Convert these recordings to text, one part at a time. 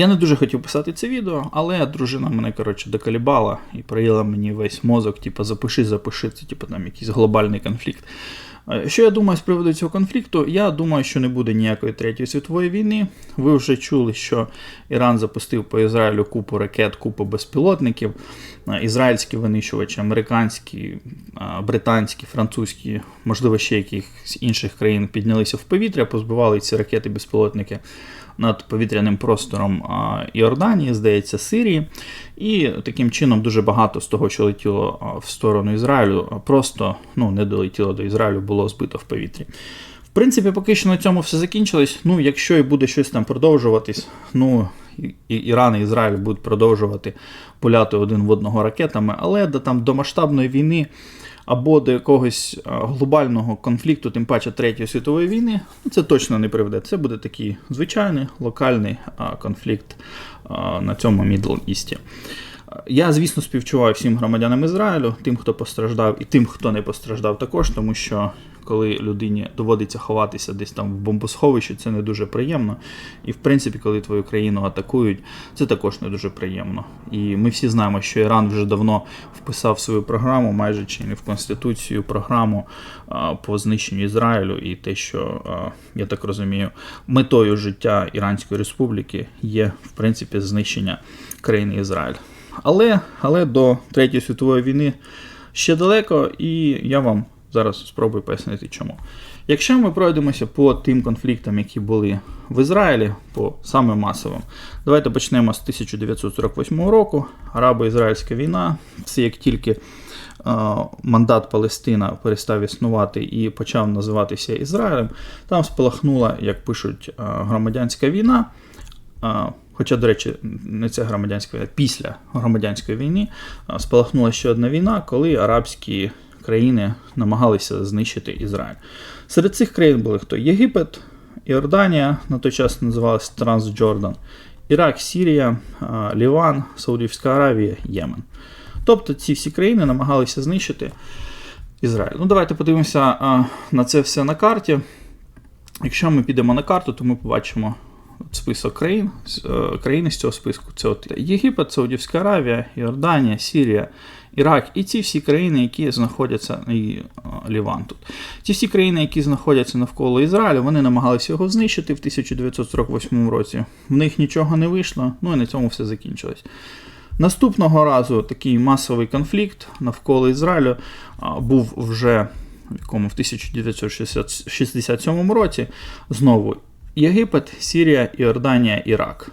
Я не дуже хотів писати це відео, але дружина мене коротше доколібала і проїла мені весь мозок, типу, запиши, запиши, це типу там якийсь глобальний конфлікт. Е, Що я думаю з приводу цього конфлікту? Я думаю, що не буде ніякої третьої світової війни. Ви вже чули, що Іран запустив по Ізраїлю купу ракет, купу безпілотників. Е, Ізраїльські винищувачі, американські, е, британські, французькі, можливо, ще якихось інших країн піднялися в повітря, позбивали ці ракети безпілотники над повітряним простором Іорданії, здається, Сирії. І таким чином дуже багато з того, що летіло в сторону Ізраїлю, просто ну, не долетіло до Ізраїлю, було збито в повітрі. В принципі, поки що на цьому все закінчилось. Ну, якщо і буде щось там продовжуватись, ну Іран і Ізраїль будуть продовжувати пуляти один в одного ракетами, але до там до масштабної війни або до якогось глобального конфлікту, тим паче Третьої світової війни, ну, це точно не приведе. Це буде такий звичайний локальний конфлікт на цьому Мідл Істі. Я, звісно, співчуваю всім громадянам Ізраїлю, тим, хто постраждав, і тим, хто не постраждав також, тому що коли людині доводиться ховатися десь там в бомбосховищі, це не дуже приємно. І в принципі, коли твою країну атакують, це також не дуже приємно. І ми всі знаємо, що Іран вже давно вписав свою програму, майже чи не в конституцію, програму по знищенню Ізраїлю, і те, що я так розумію, метою життя Іранської республіки є в принципі знищення країни Ізраїль. Але, але до Третьої світової війни ще далеко, і я вам зараз спробую пояснити чому. Якщо ми пройдемося по тим конфліктам, які були в Ізраїлі, по саме масовим, давайте почнемо з 1948 року. Арабо-ізраїльська війна. Це як тільки е, мандат Палестина перестав існувати і почав називатися Ізраїлем, там спалахнула, як пишуть, е, громадянська війна. А, Хоча, до речі, не це громадянська війна, після громадянської війни спалахнула ще одна війна, коли арабські країни намагалися знищити Ізраїль. Серед цих країн були хто? Єгипет, Іорданія, на той час називалась Трансджордан, Ірак, Сірія, Ліван, Саудівська Аравія, Ємен. Тобто ці всі країни намагалися знищити Ізраїль. Ну, давайте подивимося на це все на карті. Якщо ми підемо на карту, то ми побачимо список країн, е, країни з цього списку. Це от Єгипет, Саудівська Аравія, Йорданія, Сірія, Ірак і ці всі країни, які знаходяться і е, Ліван тут. Ці всі країни, які знаходяться навколо Ізраїлю, вони намагалися його знищити в 1948 році. В них нічого не вийшло, ну і на цьому все закінчилось. Наступного разу такий масовий конфлікт навколо Ізраїлю був вже в якому в 1967 році знову Єгипет, Сірія, Іорданія, Ірак.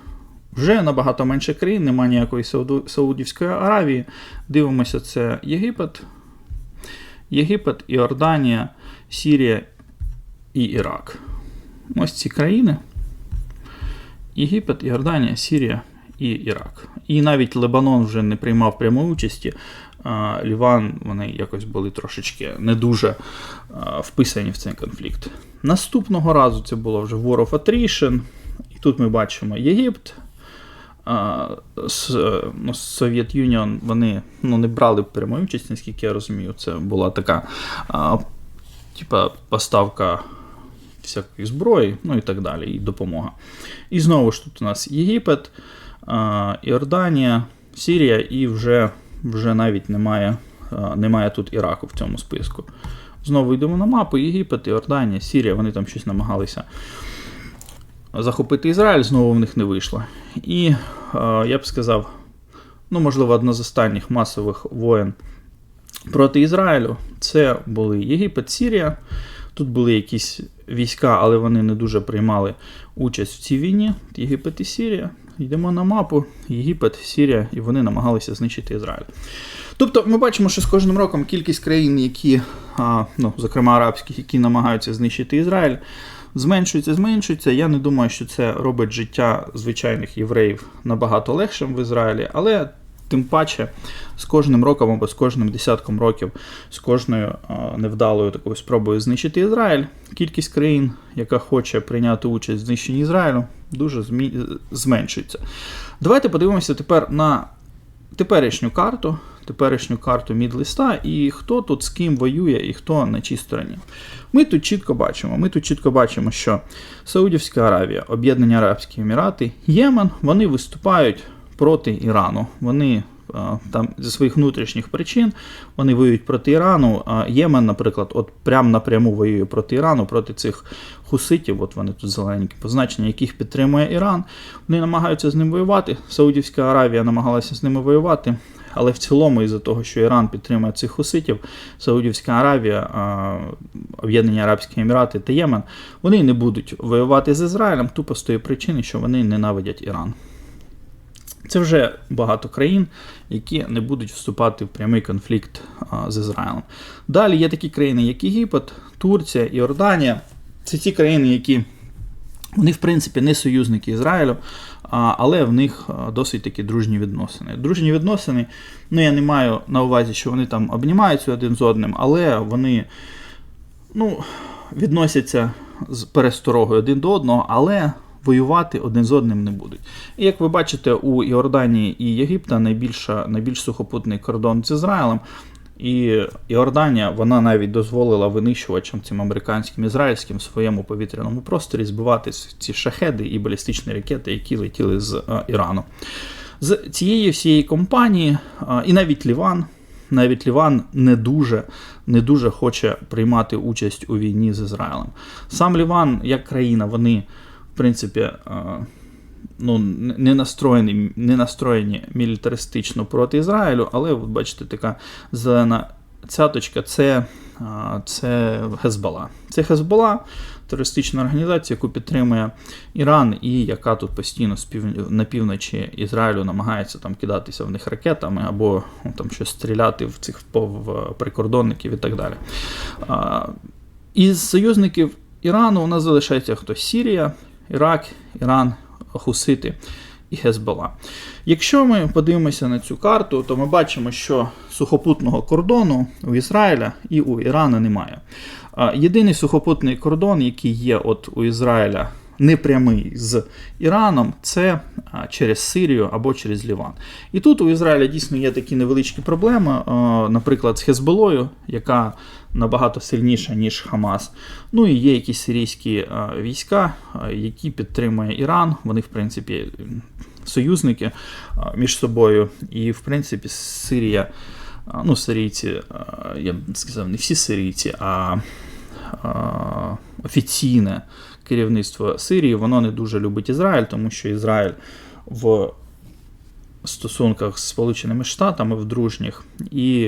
Вже набагато менше країн, немає ніякої Саудівської Аравії. Дивимося, це Єгипет, Єгипет, Іорданія, Сірія і Ірак. Ось ці країни. Єгипет, Іорданія, Сірія і Ірак. І навіть Лебанон вже не приймав прямої участі. Ліван, вони якось були трошечки не дуже вписані в цей конфлікт. Наступного разу це було вже War of Attrition. І тут ми бачимо Єгипт. Е, ну, Совєт Юніон вони ну, не брали прямої участі, наскільки я розумію. Це була така типа поставка всякої зброї, ну і так далі, і допомога. І знову ж тут у нас Єгипет, Іорданія, Сірія, і вже, вже навіть немає, немає тут Іраку в цьому списку. Знову йдемо на мапу, Єгипет, Іорданія, Сірія, вони там щось намагалися захопити Ізраїль, знову в них не вийшло. І е, я б сказав, ну, можливо, одна з останніх масових воєн проти Ізраїлю це були Єгипет, Сірія. Тут були якісь війська, але вони не дуже приймали участь в цій війні. Єгипет і Сірія. Йдемо на мапу, Єгипет, Сірія, і вони намагалися знищити Ізраїль. Тобто ми бачимо, що з кожним роком кількість країн, які, а, ну, зокрема арабських, які намагаються знищити Ізраїль, зменшується, зменшується. Я не думаю, що це робить життя звичайних євреїв набагато легшим в Ізраїлі, але тим паче з кожним роком або з кожним десятком років, з кожною невдалою такою спробою знищити Ізраїль, кількість країн, яка хоче прийняти участь в знищенні Ізраїлю, дуже змі... зменшується. Давайте подивимося тепер на теперішню карту, теперішню карту мідлиста і хто тут з ким воює і хто на чій стороні. Ми тут чітко бачимо, ми тут чітко бачимо, що Саудівська Аравія, Об'єднані Арабські Емірати, Ємен, вони виступають проти Ірану. Вони там зі своїх внутрішніх причин вони воюють проти Ірану. Ємен, наприклад, от прям напряму воює проти Ірану, проти цих хуситів, от вони тут зелененькі позначення, яких підтримує Іран. Вони намагаються з ним воювати. Саудівська Аравія намагалася з ними воювати. Але в цілому, із-за того, що Іран підтримує цих хуситів, Саудівська Аравія, Об'єднані Арабські Емірати та Ємен, вони не будуть воювати з Ізраїлем тупо з тої причини, що вони ненавидять Іран. Це вже багато країн, які не будуть вступати в прямий конфлікт з Ізраїлем. Далі є такі країни, як Єгипет, Турція, Іорданія. Це ті країни, які вони, в принципі, не союзники Ізраїлю, але в них досить такі дружні відносини. Дружні відносини, ну я не маю на увазі, що вони там обнімаються один з одним, але вони ну, відносяться з пересторогою один до одного, але воювати один з одним не будуть. І як ви бачите, у Іорданії і Єгипта найбільша, найбільш сухопутний кордон з Ізраїлем. І Іорданія вона навіть дозволила винищувачам цим американським ізраїльським в своєму повітряному просторі збивати ці шахеди і балістичні ракети, які летіли з а, Ірану. З цієї всієї компанії, а, і навіть Ліван, навіть Ліван не дуже не дуже хоче приймати участь у війні з Ізраїлем. Сам Ліван, як країна, вони принципі. Ну, не настроєні не настроєні мілітаристично проти Ізраїлю, але от бачите, така зелена цяточка це це Хезбола. Це Хезбола, терористична організація, яку підтримує Іран, і яка тут постійно на півночі Ізраїлю намагається там кидатися в них ракетами або ну, там щось стріляти в цих в прикордонників і так далі. Із союзників Ірану у нас залишається хто Сірія, Ірак, Іран хусити і Хезбола. Якщо ми подивимося на цю карту, то ми бачимо, що сухопутного кордону у Ізраїля і у Ірана немає. Єдиний сухопутний кордон, який є от у Ізраїля непрямий з Іраном, це через Сирію або через Ліван. І тут у Ізраїля дійсно є такі невеличкі проблеми, наприклад, з Хезболою, яка набагато сильніша, ніж Хамас. Ну і є якісь сирійські війська, які підтримує Іран. Вони, в принципі, союзники між собою. І, в принципі, Сирія, ну, сирійці, я б сказав, не всі сирійці, а офіційне керівництво Сирії, воно не дуже любить Ізраїль, тому що Ізраїль в стосунках з Сполученими Штатами в дружніх, і,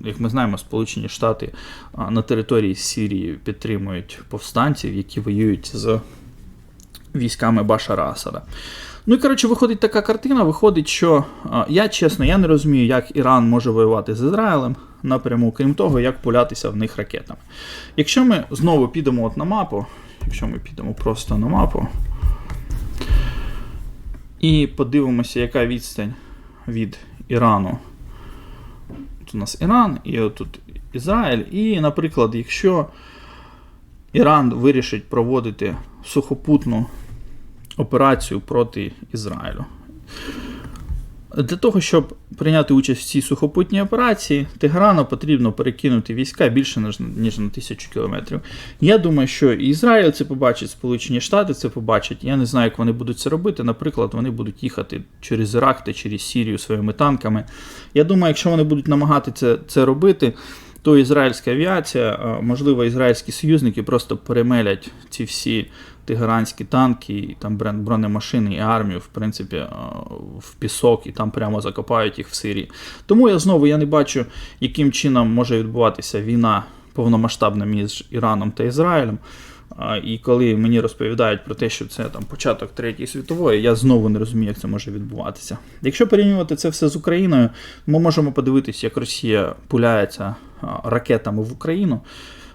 як ми знаємо, Сполучені Штати на території Сирії підтримують повстанців, які воюють з військами Башара Асада. Ну і коротше, виходить така картина. Виходить, що я чесно, я не розумію, як Іран може воювати з Ізраїлем напряму, крім того, як пулятися в них ракетами. Якщо ми знову підемо от на мапу, якщо ми підемо просто на мапу і подивимося, яка відстань від Ірану. Тут у нас Іран і тут Ізраїль. І, наприклад, якщо Іран вирішить проводити сухопутну операцію проти Ізраїлю. Для того, щоб прийняти участь в цій сухопутній операції, Тегерану потрібно перекинути війська більше ніж на тисячу кілометрів. Я думаю, що і Ізраїль це побачить, Сполучені Штати це побачать. Я не знаю, як вони будуть це робити. Наприклад, вони будуть їхати через Ірак та через Сірію своїми танками. Я думаю, якщо вони будуть намагатися це робити, то ізраїльська авіація, можливо, ізраїльські союзники просто перемелять ці всі тигеранські танки, і там бронемашини і армію, в принципі, в пісок і там прямо закопають їх в Сирії. Тому я знову я не бачу, яким чином може відбуватися війна повномасштабна між Іраном та Ізраїлем. І коли мені розповідають про те, що це там початок Третьої світової, я знову не розумію, як це може відбуватися. Якщо порівнювати це все з Україною, ми можемо подивитися, як Росія пуляється ракетами в Україну.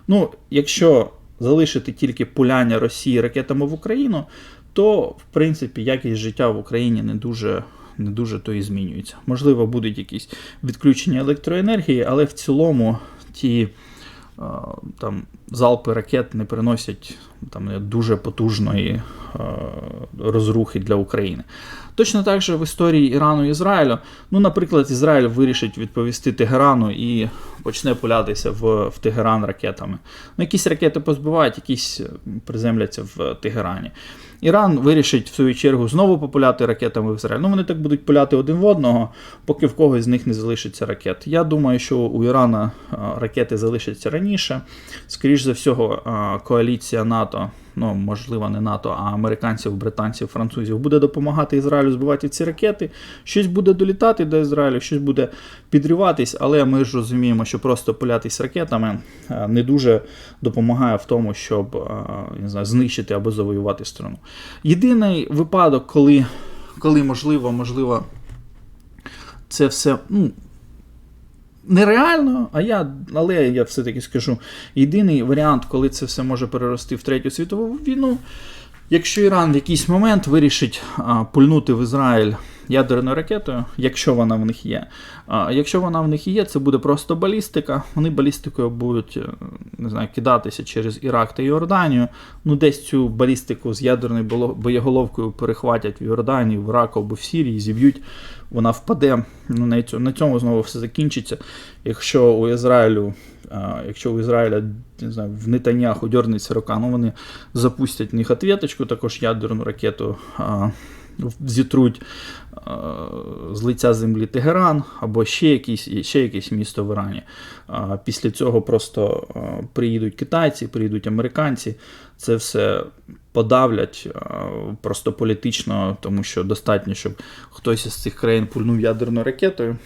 Ну, якщо залишити тільки пуляння Росії ракетами в Україну, то в принципі якість життя в Україні не дуже не дуже то і змінюється. Можливо, будуть якісь відключення електроенергії, але в цілому ті там залпи ракет не приносять там, дуже потужної е, розрухи для України. Точно так же в історії Ірану і Ізраїлю, ну, наприклад, Ізраїль вирішить відповісти Тегерану і почне пулятися в в Тегеран ракетами. Ну, Якісь ракети позбивають, якісь приземляться в Тегерані. Іран вирішить в свою чергу знову популяти ракетами в Ізраїль. Ну вони так будуть пуляти один в одного, поки в когось з них не залишиться ракет. Я думаю, що у Ірана ракети залишаться раніше. Скоріше за всього, коаліція НАТО ну можливо, не НАТО, а американців, британців, французів, буде допомагати Ізраїлю збивати ці ракети. Щось буде долітати до Ізраїлю, щось буде підриватись, але ми ж розуміємо, що просто пулятись ракетами е, не дуже допомагає в тому, щоб е, не знаю, знищити або завоювати страну. Єдиний випадок, коли, коли можливо, можливо, це все. ну, нереально, а я, але я все-таки скажу, єдиний варіант, коли це все може перерости в третю світову війну, якщо Іран в якийсь момент вирішить а, пульнути в Ізраїль ядерною ракетою, якщо вона в них є. А якщо вона в них є, це буде просто балістика. Вони балістикою будуть е, не знаю, кидатися через Ірак та Йорданію. Ну, десь цю балістику з ядерною боєголовкою перехватять в Йорданії, в Іраку або в Сірії, зіб'ють, вона впаде. Ну, На цьому, знову все закінчиться. Якщо у Ізраїлю. Якщо у Ізраїля не знаю, в Нетаньяху дернеться рука, ну вони запустять в них ответочку, також ядерну ракету зітруть е, з лиця землі Тегеран або ще якесь, ще якесь місто в Ірані. Після цього просто е, приїдуть китайці, приїдуть американці. Це все подавлять е, просто політично, тому що достатньо, щоб хтось із цих країн пульнув ядерною ракетою.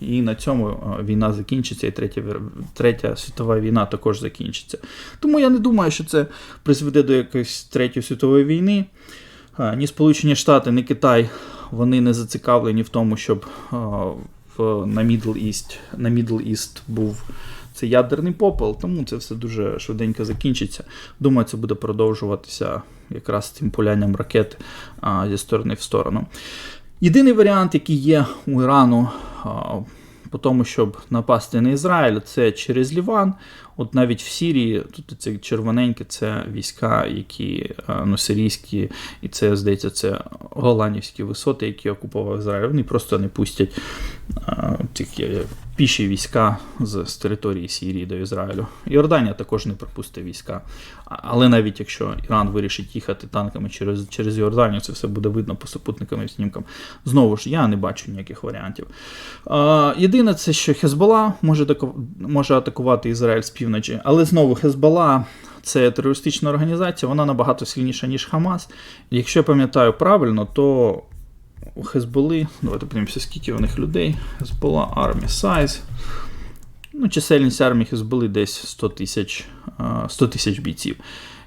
І на цьому війна закінчиться, і третя третя світова війна також закінчиться. Тому я не думаю, що це призведе до якоїсь третьої світової війни. Ні Сполучені Штати, ні Китай вони не зацікавлені в тому, щоб на Middle East, на Middle East був цей ядерний попел, тому це все дуже швиденько закінчиться. Думаю, це буде продовжуватися якраз цим пулянням ракет зі сторони в сторону. Єдиний варіант, який є у Ірану по тому, щоб напасти на Ізраїль, це через Ліван. От навіть в Сірії, тут це червоненьке, це війська, які е, ну, сирійські, і це, здається, це голландівські висоти, які окупував Ізраїль. Вони просто не пустять піші війська з, з території Сірії до Ізраїлю. Йорданія також не пропустить війська. Але навіть якщо Іран вирішить їхати танками через через Йорданію, це все буде видно по супутникам і снімкам. Знову ж, я не бачу ніяких варіантів. Єдине, це що Хезбола може може атакувати Ізраїль з півночі, але знову Хезбола. Це терористична організація, вона набагато сильніша, ніж Хамас. Якщо я пам'ятаю правильно, то у Хезболи, давайте подивимося, скільки у них людей. Хезбола армія Size. Ну, Чисельність армії Хезболи десь 100 тисяч 100 тисяч бійців.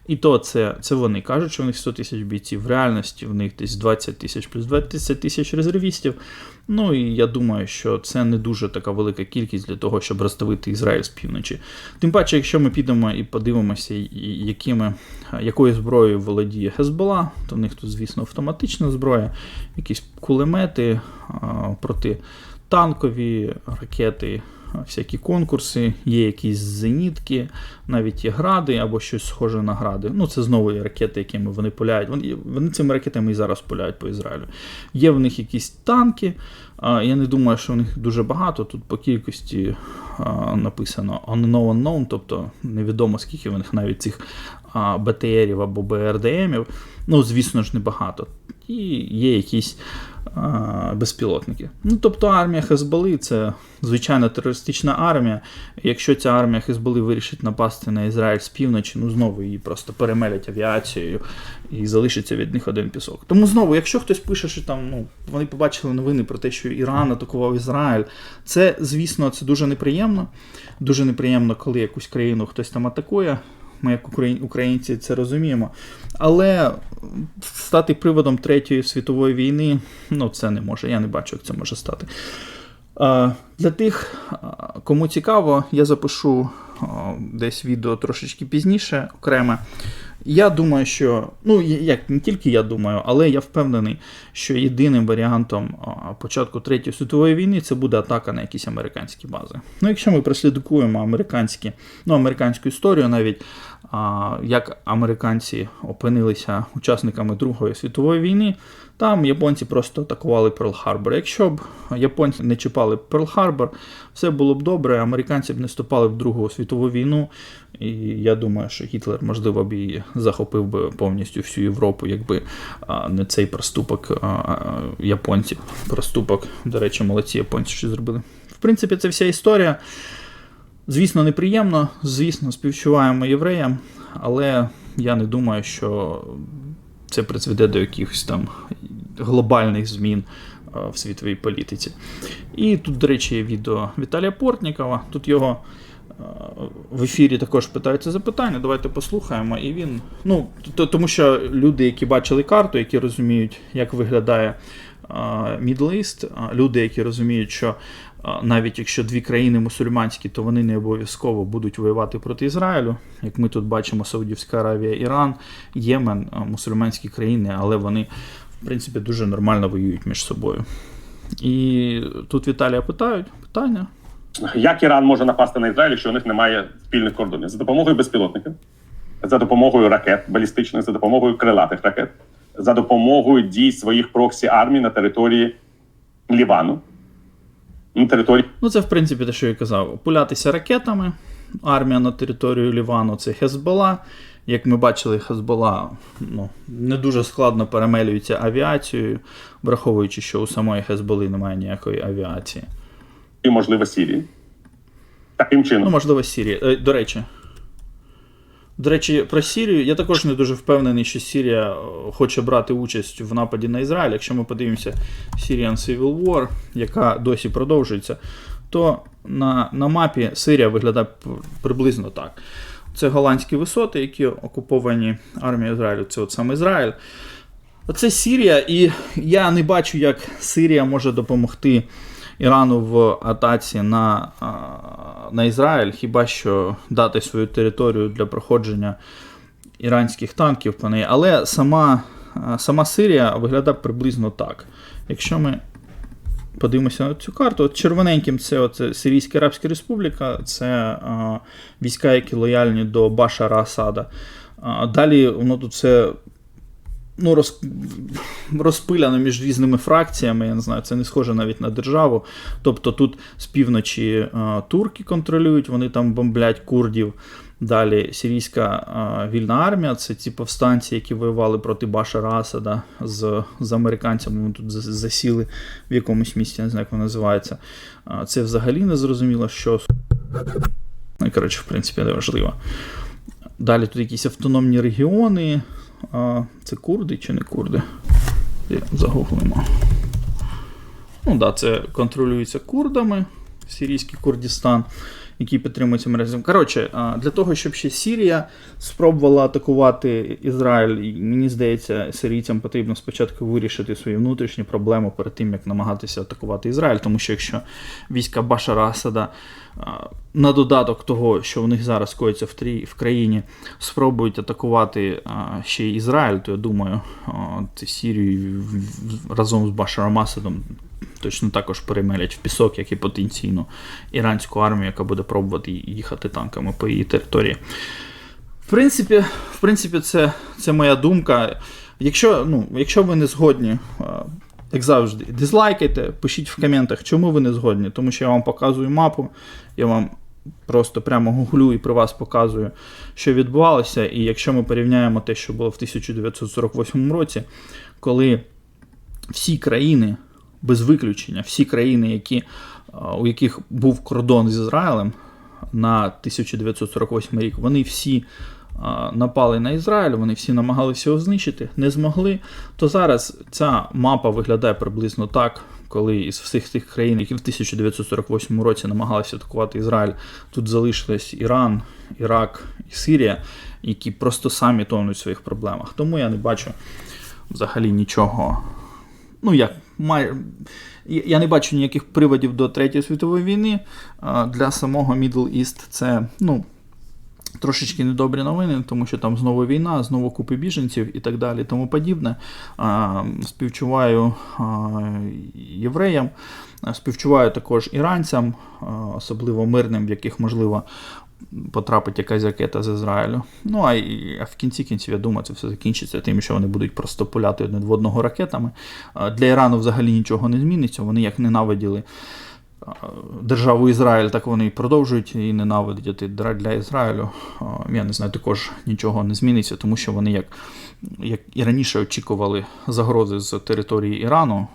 І то це це вони кажуть, що в них 100 тисяч бійців. В реальності в них десь 20 тисяч плюс 20 тисяч резервістів. Ну і я думаю, що це не дуже така велика кількість для того, щоб розставити Ізраїль з півночі. Тим паче, якщо ми підемо і подивимося, якими, якою зброєю володіє Хезбола, то в них тут, звісно, автоматична зброя, якісь кулемети протитанкові ракети всякі конкурси, є якісь зенітки, навіть є гради або щось схоже на гради. Ну, це знову є ракети, якими вони пуляють. Вони, вони цими ракетами і зараз пуляють по Ізраїлю. Є в них якісь танки. Я не думаю, що в них дуже багато. Тут по кількості написано unknown unknown, тобто невідомо, скільки в них навіть цих БТРів або БРДМів. Ну, звісно ж, небагато. І є якісь безпілотники. Ну, Тобто армія Хезболи це звичайна терористична армія. Якщо ця армія Хезболи вирішить напасти на Ізраїль з півночі, ну знову її просто перемелять авіацією і залишиться від них один пісок. Тому знову, якщо хтось пише, що там ну, вони побачили новини про те, що Іран атакував Ізраїль, це, звісно, це дуже неприємно. Дуже неприємно, коли якусь країну хтось там атакує. Ми, як українці, це розуміємо. Але стати приводом Третьої світової війни, ну це не може. Я не бачу, як це може стати. Для тих, кому цікаво, я запишу десь відео трошечки пізніше, окреме. Я думаю, що, ну, як не тільки я думаю, але я впевнений, що єдиним варіантом початку Третьої світової війни це буде атака на якісь американські бази. Ну, якщо ми прослідкуємо американські, ну, американську історію навіть, як американці опинилися учасниками Другої світової війни. Там японці просто атакували Перл-Харбор. Якщо б японці не чіпали Перл-Харбор, все було б добре, американці б не вступали в Другу світову війну. І я думаю, що Гітлер, можливо, б і захопив би повністю всю Європу, якби не цей проступок японців. Проступок, до речі, молодці японці що зробили. В принципі, це вся історія. Звісно, неприємно, звісно, співчуваємо євреям, але я не думаю, що це призведе до якихось там глобальних змін е, в світовій політиці. І тут, до речі, є відео Віталія Портнікова. Тут його е, в ефірі також питаються запитання. Давайте послухаємо. І він, ну, тому що люди, які бачили карту, які розуміють, як виглядає а люди, які розуміють, що навіть якщо дві країни мусульманські, то вони не обов'язково будуть воювати проти Ізраїлю. Як ми тут бачимо, Саудівська Аравія, Іран, Ємен, мусульманські країни, але вони, в принципі, дуже нормально воюють між собою. І тут Віталія питають питання. Як Іран може напасти на Ізраїль, якщо у них немає спільних кордонів? За допомогою безпілотників, за допомогою ракет балістичних, за допомогою крилатих ракет, за допомогою дій своїх проксі армій на території Лівану, на території Ну, це, в принципі, те, що я казав. Пулятися ракетами. Армія на територію Лівану це Хезбола. Як ми бачили, Хезбола ну, не дуже складно перемелюється авіацією, враховуючи, що у самої Хезболи немає ніякої авіації. І, можливо Сірії. Таким чином. Ну, можливо, Сірія. Е, До речі. До речі, про Сірію. Я також не дуже впевнений, що Сірія е, хоче брати участь в нападі на Ізраїль. Якщо ми подивимося Syrian Civil War, яка досі продовжується, то на, на мапі Сирія виглядає приблизно так. Це голландські висоти, які окуповані армією Ізраїлю. Це от саме Ізраїль. Оце Сірія, і я не бачу, як Сирія може допомогти Ірану в атаці на, на Ізраїль, хіба що дати свою територію для проходження іранських танків по неї. Але сама, сама Сирія виглядає приблизно так. Якщо ми подивимося на цю карту, от червоненьким це от Сирійська Арабська Республіка, це а, війська, які лояльні до Башара Асада. А, далі воно тут все ну, роз, розпиляно між різними фракціями. Я не знаю, це не схоже навіть на державу. Тобто тут з півночі е, турки контролюють, вони там бомблять курдів. Далі сирійська е, вільна армія, це ці повстанці, які воювали проти Башара Асада з, з американцями. Вони тут засіли в якомусь місті, не знаю, як воно називається. Е, це взагалі не зрозуміло, що. Ну, коротше, в принципі, не важливо. Далі тут якісь автономні регіони. А, це курди чи не курди? Загуглимо. Ну да, це контролюється курдами, сирійський Курдістан, який підтримується мережем. Коротше, для того, щоб ще Сірія спробувала атакувати Ізраїль, мені здається, сирійцям потрібно спочатку вирішити свої внутрішні проблеми перед тим, як намагатися атакувати Ізраїль. Тому що якщо війська Башара Асада на додаток того, що в них зараз коїться в, трі, в країні, спробують атакувати ще й Ізраїль, то я думаю, Сірію разом з Башаром Асадом точно також перемелять в пісок, як і потенційно іранську армію, яка буде пробувати їхати танками по її території. В принципі, в принципі це, це моя думка. Якщо, ну, якщо ви не згодні, як завжди, дизлайкайте, пишіть в коментах, чому ви не згодні. Тому що я вам показую мапу, я вам просто прямо гуглю і при вас показую, що відбувалося. І якщо ми порівняємо те, що було в 1948 році, коли всі країни, без виключення, всі країни, які, у яких був кордон з Ізраїлем на 1948 рік, вони всі напали на Ізраїль, вони всі намагалися його знищити, не змогли. То зараз ця мапа виглядає приблизно так, коли із всіх тих країн, які в 1948 році намагалися атакувати Ізраїль, тут залишились Іран, Ірак і Сирія, які просто самі тонуть в своїх проблемах. Тому я не бачу взагалі нічого. Ну, як май... я не бачу ніяких приводів до Третьої світової війни. Для самого Middle East це ну, трошечки недобрі новини, тому що там знову війна, знову купи біженців і так далі, тому подібне. Співчуваю євреям, співчуваю також іранцям, особливо мирним, в яких можливо потрапить якась ракета з Ізраїлю. Ну а, а в кінці кінців, я думаю, це все закінчиться тим, що вони будуть просто пуляти одне в одного ракетами. Для Ірану взагалі нічого не зміниться. Вони як ненавиділи державу Ізраїль, так вони і продовжують її ненавидіти для Ізраїлю. Я не знаю, також нічого не зміниться, тому що вони як, як і раніше очікували загрози з території Ірану,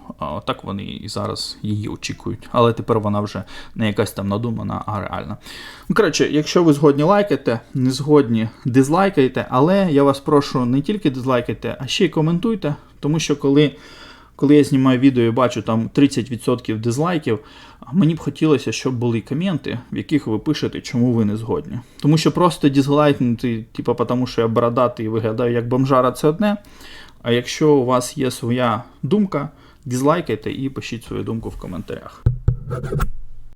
так вони і зараз її очікують. Але тепер вона вже не якась там надумана, а реальна. Ну, коротше, якщо ви згодні лайкайте, не згодні дизлайкайте, але я вас прошу не тільки дизлайкайте, а ще й коментуйте, тому що коли коли я знімаю відео і бачу там 30% дизлайків, мені б хотілося, щоб були коменти, в яких ви пишете, чому ви не згодні. Тому що просто дізлайкнути, типу, тому що я бородатий і виглядаю як бомжара, це одне. А якщо у вас є своя думка, дізлайкайте і пишіть свою думку в коментарях.